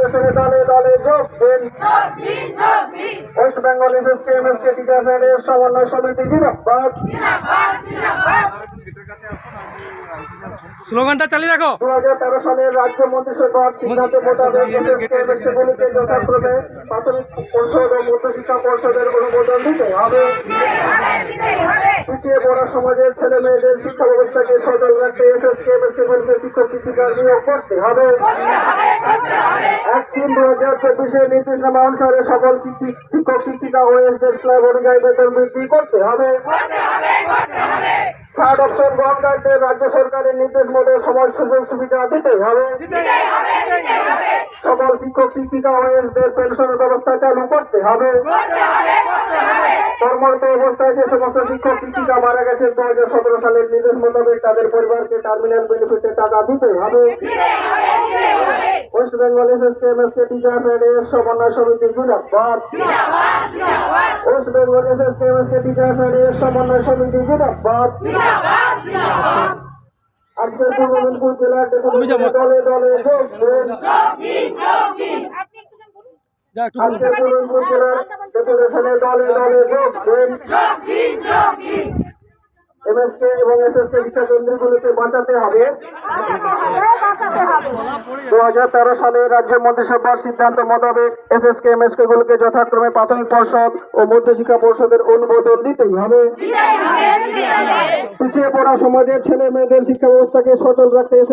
দেশের দলে দলে যোগ দিন। ওয়েস্ট বেঙ্গল এমএসকে সমন্বয় সমিতি স্লোগানটা চালিয়ে রাখো। দু হাজার তেরো সালের রাজ্য মন্ত্রিসভার সিদ্ধান্ত মোতাবেক এসএসকে যথাক্রমে প্রাথমিক পরিষদ ও মধ্যশিক্ষা পরিষদের অনুমোদন দিতে হবে। পিছিয়ে পড়া সমাজের ছেলে মেয়েদের শিক্ষা ব্যবস্থাকে সচল রাখতে শিক্ষক নিয়োগ করতে হবে। এক তিন দু হাজার চব্বিশে নির্দেশনামা অনুসারে সকল শিক্ষি- শিক্ষক, শিক্ষিকা ও এসএস অনুযায়ী বেতন বৃদ্ধি করতে হবে। থার্ড অপশন গভর্নমেন্টের রাজ্য সরকারের নির্দেশ মতো সমাজ সুযোগ, সুবিধা দিতে হবে। সকল শিক্ষক, শিক্ষিকা ও এসদের পেনশনের ব্যবস্থা চালু করতে হবে। কর্মরত অবস্থায় যে সমস্ত শিক্ষক শিক্ষিকা মারা গেছে দু হাজার সতেরো সালের নির্দেশ মোতাবেক তাদের পরিবারকে টার্মিনাল বেনিফিটের টাকা দিতে হবে। West Bengal SSK MSK teacher federation সমন্বয় সমিতি জিন্দাবাদ West Bengal SSK MSK teacher federation সমন্বয় সমিতি জিন্দাবাদ আজকের পূর্ব মেদিনীপুর জেলার দলে দলে যোগ দিন। আজকের পূর্ব মেদিনীপুর জেলার ডেপুটেশনে দলে দলে যোগ যথাক্রমে প্রাথমিক পর্ষদ ও মধ্যশিক্ষা পর্ষদের অনুমোদন দিতেই হবে পিছিয়ে পড়া সমাজের ছেলে মেয়েদের শিক্ষা ব্যবস্থাকে সচল রাখতে এসএস